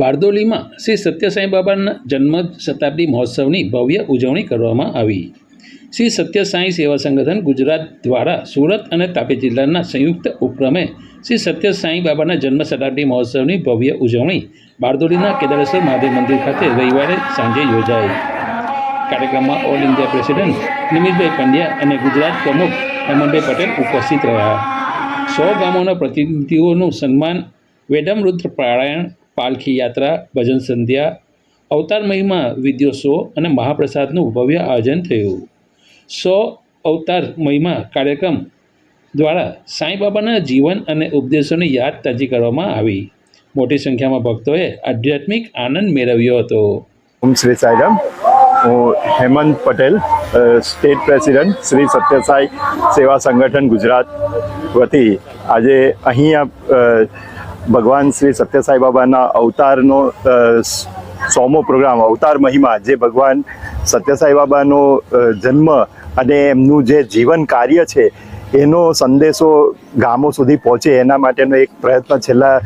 બારડોલીમાં શ્રી સત્યસાઈ બાબાના જન્મ શતાબ્દી મહોત્સવની ભવ્ય ઉજવણી કરવામાં આવી. શ્રી સત્યસાઈ સેવા સંગઠન ગુજરાત દ્વારા સુરત અને તાપી જિલ્લાના સંયુક્ત ઉપક્રમે શ્રી સત્યસાઈ બાબાના જન્મ શતાબ્દી મહોત્સવની ભવ્ય ઉજવણી બારદોલીના કેદારેશ્વર મહાદેવ મંદિર ખાતે રવિવારે સાંજે યોજાઈ. કાર્યક્રમમાં all India president Nimitbhai Pandya અને ગુજરાત પ્રમુખ હેમંતભાઈ પટેલ ઉપસ્થિત રહ્યા. સો ગામોના પ્રતિનિધિઓનું સન્માન વેદમરુદ્ર પારાયણ પાલખી યાત્રા, ભજન સંધ્યા, અવતાર મહિમા વિદ્યો શો અને મહાપ્રસાદનું ભવ્ય આયોજન થયું. સો અવતાર મહિમા કાર્યક્રમ દ્વારા સાંઈબાબાના જીવન અને ઉપદેશોની યાદ તાજી કરવામાં આવી. મોટી સંખ્યામાં ભક્તોએ આધ્યાત્મિક આનંદ મેળવ્યો હતો. ઓમ શ્રી સાઈરામ. હું હેમંત પટેલ સ્ટેટ પ્રેસિડન્ટ શ્રી સત્યસાઈ સેવા સંગઠન ગુજરાત વતી આજે અહીંયા ભગવાન શ્રી સત્યસાઈ બાબાના અવતારનો સોમો પ્રોગ્રામ, અવતાર મહિમા, જે ભગવાન સત્યસાઈ બાબાનો જન્મ અને એમનું જે જીવન કાર્ય છે, એનો સંદેશો ગામો સુધી પહોંચે, એના માટેનો એક પ્રયત્ન છેલ્લા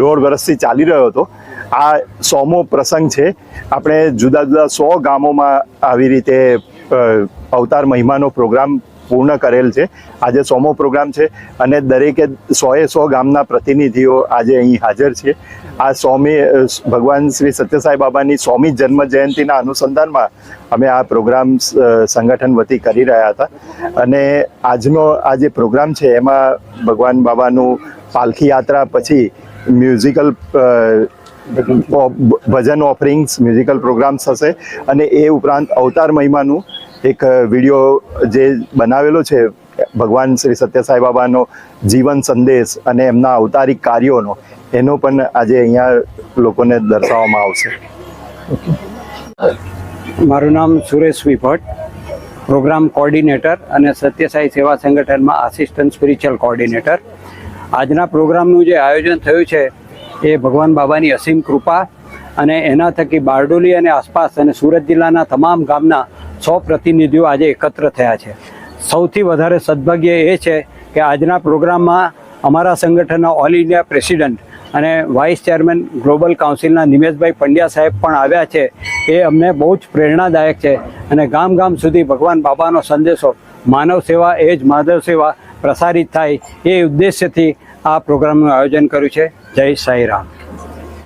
દોઢ વર્ષથી ચાલી રહ્યો હતો. આ સોમો પ્રસંગ છે, આપણે જુદા જુદા સો ગામોમાં આવી રીતે અવતાર મહિમાનો પ્રોગ્રામ પૂર્ણ કરેલ છે. આજે સોમો પ્રોગ્રામ છે અને દરેકે સોએ સો ગામના પ્રતિનિધિઓ આજે અહીં હાજર છે. આ સોમી ભગવાન શ્રી સત્યસાઈ બાબાની સોમી જન્મ જયંતિના અનુસંધાનમાં અમે આ પ્રોગ્રામ સંગઠન વતી કરી રહ્યા હતા. અને આજનો આ જે પ્રોગ્રામ છે એમાં ભગવાન બાબાનું પાલખી યાત્રા પછી musical bhajan offerings, musical programmes હશે. અને એ ઉપરાંત અવતાર મહિમાનું એક વીડિયો જે બનાવેલો છે, ભગવાન શ્રી સત્યસાઈ બાબાનો જીવન સંદેશ અને એમના અવતારિક કાર્યોનો, એનો પણ આજે અહીંયા લોકોને દર્શાવવામાં આવશે. મારું નામ સુરેશ ભટ્ટ પ્રોગ્રામ કોર્ડિનેટર અને સત્યસાઈ સેવા સંગઠનમાં આસિસ્ટન્ટ સ્પિરિચ્યુઅલ કોર્ડિનેટર. આજના પ્રોગ્રામનું જે આયોજન થયું છે, એ ભગવાન બાબાની અસીમ કૃપા અને એના થકી બારડોલી અને આસપાસ અને સુરત જિલ્લાના તમામ ગામના સો પ્રતિનિધિઓ આજે એકત્ર થયા છે. સૌથી વધારે સદભાગ્ય એ છે કે આજના પ્રોગ્રામમાં અમારા સંગઠનના ઓલ ઇન્ડિયા પ્રેસિડન્ટ અને વાઇસ ચેરમેન ગ્લોબલ કાઉન્સિલના નિમેશભાઈ પંડ્યા સાહેબ પણ આવ્યા છે. એ અમને બહુ જ પ્રેરણાદાયક છે અને ગામ ગામ સુધી ભગવાન બાબાનો સંદેશો, માનવ સેવા એ જ માધવ સેવા પ્રસારિત થાય એ ઉદ્દેશ્યથી આ પ્રોગ્રામનું આયોજન કર્યું છે. જય સાંઈરામ